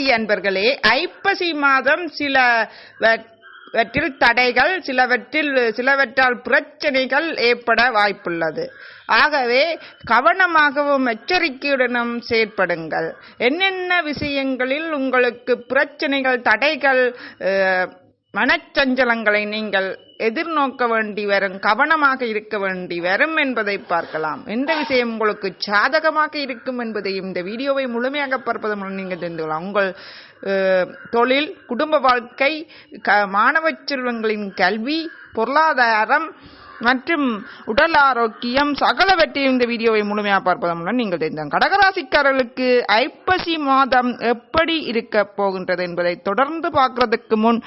கடகராசி அன்பர்களே ஐப்பசி மாதம் சில வற்றில் தடைகள் சிலவற்றில் சிலவற்றால் பிரச்சனைகள் ஏற்பட வாய்ப்புள்ளது. ஆகவே கவனமாகவும் எச்சரிக்கையுடனும் செயற்படுங்கள். என்னென்ன விஷயங்களில் உங்களுக்கு பிரச்சனைகள் தடைகள் மனச்சஞ்சலங்களை நீங்கள் எதிர்நோக்க வேண்டி வரும் கவனமாக இருக்க வேண்டி வரும் என்பதை பார்க்கலாம். எந்த விஷயம் உங்களுக்கு சாதகமாக இருக்கும் என்பதையும் இந்த வீடியோவை முழுமையாக பார்ப்பதன் மூலம் நீங்கள் தெரிந்து கொள்ளலாம். உங்கள் தொழில் குடும்ப வாழ்க்கை க மாணவ செல்வங்களின் கல்வி பொருளாதாரம் மற்றும் உடல் ஆரோக்கியம் சகலவற்றையும் இந்த வீடியோவை முழுமையாக பார்ப்பதன் மூலம் நீங்கள் தெரிந்தாங்க கடகராசிக்காரர்களுக்கு ஐப்பசி மாதம் எப்படி இருக்க போகின்றது என்பதை தொடர்ந்து பார்க்கறதுக்கு முன்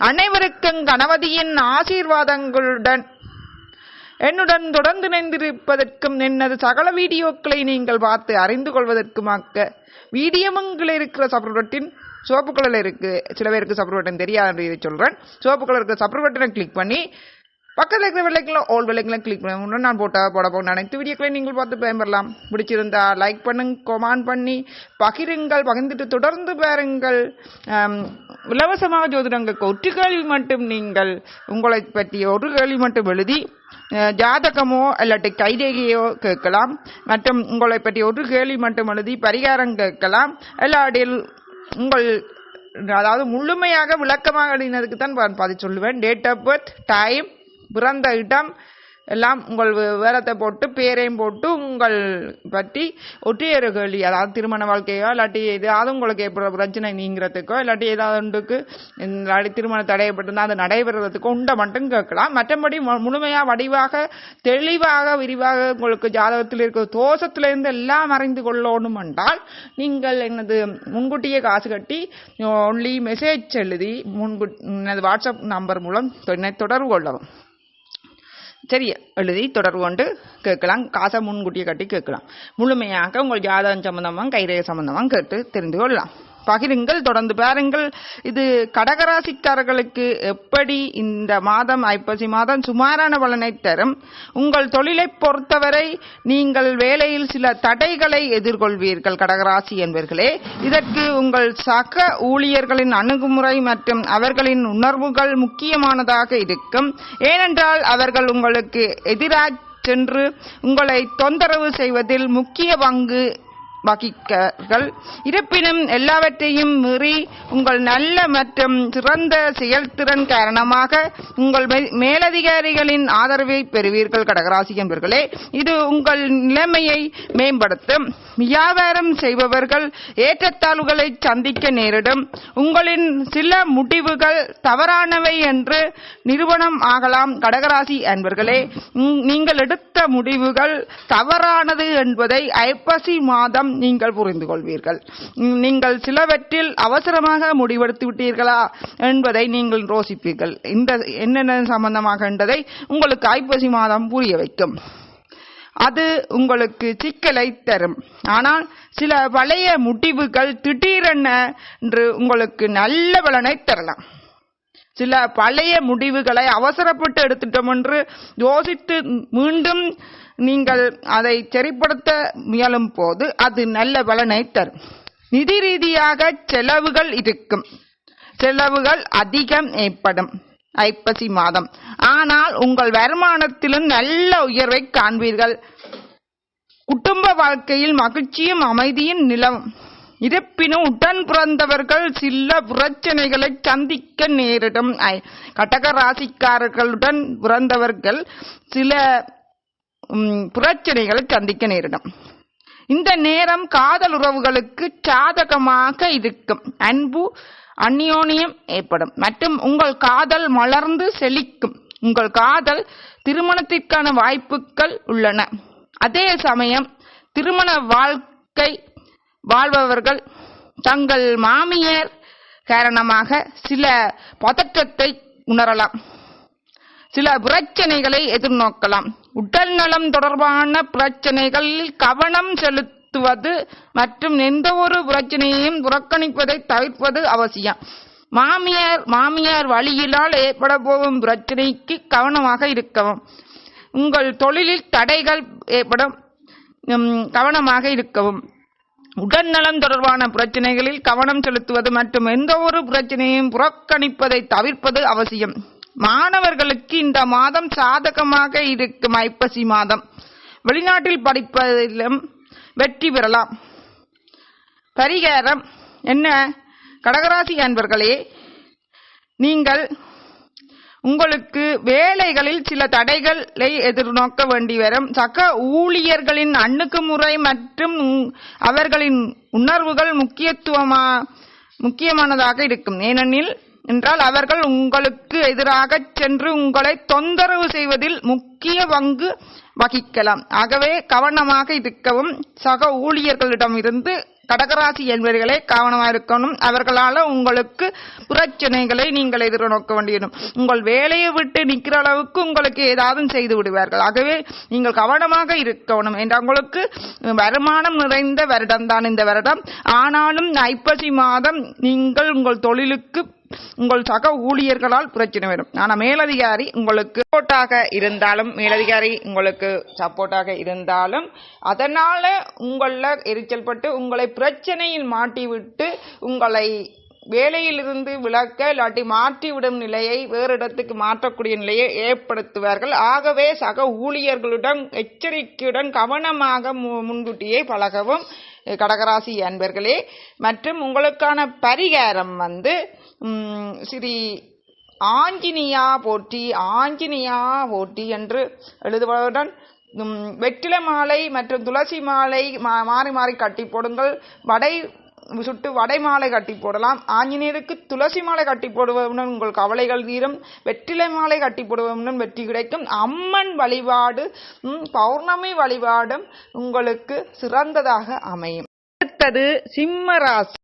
அனைவருக்கும் கணபதியின் ஆசீர்வாதங்களுடன் என்னுடன் தொடர்ந்து இணைந்திருப்பதற்கும் எனது சகல வீடியோக்களை நீங்கள் பார்த்து அறிந்து கொள்வதற்குமாக்க வீடியோமங்கள் இருக்கிற சப்ரவட்டின் சோப்பு கலரில் இருக்கு. சில பேருக்கு சப்ரட் பட்டன் தெரியாது இதை சொல்றேன். சிவப்பு கலர் இருக்கிற கிளிக் பண்ணி பக்கத்தில் இருக்கிற விலைக்கெல்லாம் ஓல் விலைக்கெல்லாம் கிளிக் பண்ணி. முன்னாடி நான் போட்டால் போட போகணும் அனைத்து வீடியோக்களையும் நீங்கள் பார்த்து பயன்பெறலாம் பிடிச்சிருந்தா லைக் பண்ணுங்க கொமான் பண்ணி பகிருங்கள் பகிர்ந்துட்டு தொடர்ந்து பாருங்கள். இலவசமாக ஜோதிடங்களுக்கு ஒற்று கேள்வி மட்டும் நீங்கள் உங்களை பற்றி ஒரு கேள்வி மட்டும் எழுதி ஜாதகமோ இல்லாட்டி கைரேகையோ கேட்கலாம். மற்றும் உங்களை பற்றி ஒரு கேள்வி மட்டும் எழுதி பரிகாரம் கேட்கலாம். இல்லாட்டில் உங்கள் அதாவது முழுமையாக விளக்கமாக எழுதினதுக்கு தான் நான் பதில் சொல்லுவேன். டேட் ஆஃப் பர்த் டைம் பிறந்த இடம் எல்லாம் உங்கள் வேலத்தை விவரத்தை போட்டு பேரையும் போட்டு உங்கள் பற்றி ஒற்றையொரு கேள்வி அதாவது திருமண வாழ்க்கையோ இல்லாட்டி ஏதாவது உங்களுக்கு ஏற்படுற பிரச்சனை நீங்கிறதுக்கோ இல்லாட்டி ஏதாவது ஒன்றுக்கு இல்லாட்டி திருமணம் தடையப்பட்டிருந்தால் அது நடைபெறுறதுக்கோ உண்டை மட்டும் கேட்கலாம். மற்றபடி முழுமையாக வடிவாக தெளிவாக விரிவாக உங்களுக்கு ஜாதகத்தில் இருக்கிற தோஷத்திலேருந்து எல்லாம் அறிந்து கொள்ளணும் என்றால் நீங்கள் எனது முன்கூட்டியே காசு கட்டி ஒன்லி மெசேஜ் எழுதி முன்கூட் எனது வாட்ஸ்அப் நம்பர் மூலம் என்னை தொடர்பு கொள்ளவும். சரி எழுதி தொடர்பு கொண்டு கேட்கலாம். காசை முன்கூட்டியே கட்டி கேட்கலாம். முழுமையாக உங்கள் ஜாதகம் சம்பந்தமாக கைரேக சம்பந்தமாக கேட்டு தெரிந்து கொள்ளலாம். பகிருங்கள் தொடர்ந்து பாருங்கள். இது கடகராசிக்காரர்களுக்கு எப்படி இந்த மாதம் ஐப்பசி மாதம் சுமாரான பலனை தரும்? உங்கள் தொழிலை பொறுத்தவரை நீங்கள் வேலையில் சில தடைகளை எதிர்கொள்வீர்கள் கடகராசி என்பர்களே. இதற்கு உங்கள் சக ஊழியர்களின் அணுகுமுறை மற்றும் அவர்களின் உணர்வுகள் முக்கியமானதாக இருக்கும். ஏனென்றால் அவர்கள் உங்களுக்கு எதிராக சென்று உங்களை தொந்தரவு செய்வதில் முக்கிய பங்கு வகிக்கிறார்கள் இருப்பினும் எல்லாவற்றையும் மீறி உங்கள் நல்ல மற்றும் சிறந்த செயல்திறன் காரணமாக உங்கள் மே- மேலதிகாரிகளின் ஆதரவை பெறுவீர்கள் கடகராசி என்பர்களே. இது உங்கள் நிலைமையை மேம்படுத்தும். வியாபாரம் செய்பவர்கள் ஏற்றத்தாழ்வுகளை சந்திக்க நேரிடும். உங்களின் சில முடிவுகள் தவறானவை என்று நிறுவனம் ஆகலாம் கடகராசி அன்பர்களே. நீங்கள் எடுத்த முடிவுகள் தவறானது என்பதை ஐப்பசி மாதம் நீங்கள் புரிந்து கொள்வீர்கள் நீங்கள் சிலவற்றில் அவசரமாக முடிவெடுத்து விட்டீர்களா என்பதை நீங்கள் யோசிப்பீர்கள். இந்த என்னென்ன சம்பந்தமாக என்பதை உங்களுக்கு ஐப்பசி மாதம் புரிய வைக்கும். அது உங்களுக்கு சிக்கலை தரும். ஆனால் சில பழைய முடிவுகள் திடீரென என்று உங்களுக்கு நல்ல பலனை தரலாம். சில பழைய முடிவுகளை அவசரப்பட்டு எடுத்துட்டோம் என்று யோசித்து மீண்டும் நீங்கள் அதை சரிப்படுத்த முயலும் போது அது நல்ல பலனை தரும். நிதி ரீதியாக செலவுகள் இருக்கும். செலவுகள் அதிகம் ஏற்படும். ஐப்பசி மாதம். ஆனால் உங்கள் வருமானத்திலும் நல்ல உயர்வை காண்பீர்கள். குடும்ப வாழ்க்கையில் மகிழ்ச்சியும் அமைதியும் நிலவும். இருப்பினும் உடன் பிறந்தவர்கள் சில பிரச்சனைகளை சந்திக்க நேரிடும். கட்டக கடக ராசிக்காரர்களுடன் பிறந்தவர்கள் சில பிரச்சனைகளை சந்திக்க நேரிடும். இந்த நேரம் காதல் உறவுகளுக்கு சாதகமாக இருக்கும். அன்பு அந்யோன்யம் ஏற்படும். மற்றும் உங்கள் காதல் மலர்ந்து செழிக்கும். உங்கள் காதல் திருமணத்திற்கான வாய்ப்புகள் உள்ளன. அதே சமயம் திருமண வாழ்க்கை வாழ்பவர்கள் தங்கள் மாமியார் காரணமாக சில பதற்றத்தை உணரலாம். சில பிரச்சனைகளை எதிர்நோக்கலாம். உடல் நலம் தொடர்பான பிரச்சனைகளில் கவனம் செலுத்துவது மற்றும் எந்த ஒரு பிரச்சனையையும் புறக்கணிப்பதை தவிர்ப்பது அவசியம். மாமியார் மாமியார் வழியினால் ஏற்பட போகும் பிரச்சனைக்கு கவனமாக இருக்கவும். உங்கள் தொழிலில் தடைகள் ஏற்படும். கவனமாக இருக்கவும். உடல்நலம் தொடர்பான பிரச்சனைகளில் கவனம் செலுத்துவது மற்றும் எந்த ஒரு பிரச்சனையும் புறக்கணிப்பதை தவிர்ப்பது அவசியம். மாணவர்களுக்கு இந்த மாதம் சாதகமாக இருக்கும் ஐப்பசி மாதம். வெளிநாட்டில் படிப்பதிலும் வெற்றி பெறலாம். பரிகாரம் என்ன? கடகராசி அன்பர்களே நீங்கள் உங்களுக்கு வேலைகளில் சில தடைகளை எதிர்நோக்க வேண்டி வரும். சக ஊழியர்களின் அணுகுமுறை மற்றும் அவர்களின் உணர்வுகள் முக்கியத்துவமா முக்கியமானதாக இருக்கும். ஏனெனில் என்றால் அவர்கள் உங்களுக்கு எதிராக சென்று உங்களை தொந்தரவு செய்வதில் முக்கிய பங்கு வகிக்கலாம். ஆகவே கவனமாக இருக்கவும் சக ஊழியர்களிடமிருந்து கடகராசி என்பவர்களே கவனமாக இருக்கணும். அவர்களால உங்களுக்கு பிரச்சனைகளை நீங்கள் எதிர்நோக்க வேண்டியிருக்கும் உங்கள் வேலையை விட்டு நிற்கிற அளவுக்கு உங்களுக்கு ஏதாவது செய்து விடுவார்கள். ஆகவே நீங்கள் கவனமாக இருக்கணும். என்ற உங்களுக்கு வருமானம் நிறைந்த வருடம் தான் இந்த வருடம். ஆனாலும் ஐப்பசி மாதம் நீங்கள் உங்கள் தொழிலுக்கு உங்கள் சக ஊழியர்களால் பிரச்சனை வரும். ஆனா மேலதிகாரி உங்களுக்கு சப்போர்ட்டாக இருந்தாலும் மேலதிகாரி உங்களுக்கு சப்போர்ட்டாக இருந்தாலும் அதனால உங்கள எரிச்சல் பட்டு உங்களை பிரச்சனையில் மாட்டிவிட்டு உங்களை வேலையிலிருந்து விலக்க இல்லாட்டி மாற்றிவிடும் நிலையை வேறு இடத்துக்கு மாற்றக்கூடிய நிலையை ஏற்படுத்துவார்கள். ஆகவே சக ஊழியர்களுடன் எச்சரிக்கையுடன் கவனமாக மு- முன்கூட்டியே பழகவும் கடகராசி அன்பர்களே. மற்றும் உங்களுக்கான பரிகாரம் வந்து ஸ்ரீ ஆஞ்சினியா போற்றி ஆஞ்சினியா போற்றி என்று எழுதுவதுடன் வெற்றிலை மாலை மற்றும் துளசி மாலை மா- மாறி மாறி கட்டி போடுங்கள். வடை சுட்டு வடை மாலை கட்டி போடலாம். ஆஞ்சநேயருக்கு துளசி மாலை கட்டி போடுவதுடன் உங்கள் கவலைகள் தீரும். வெற்றிலை மாலை கட்டி போடுவதுடன் வெற்றி கிடைக்கும். அம்மன் வழிபாடு பௌர்ணமி வழிபாடும் உங்களுக்கு சிறந்ததாக அமையும். அடுத்தது சிம்ம ராசி.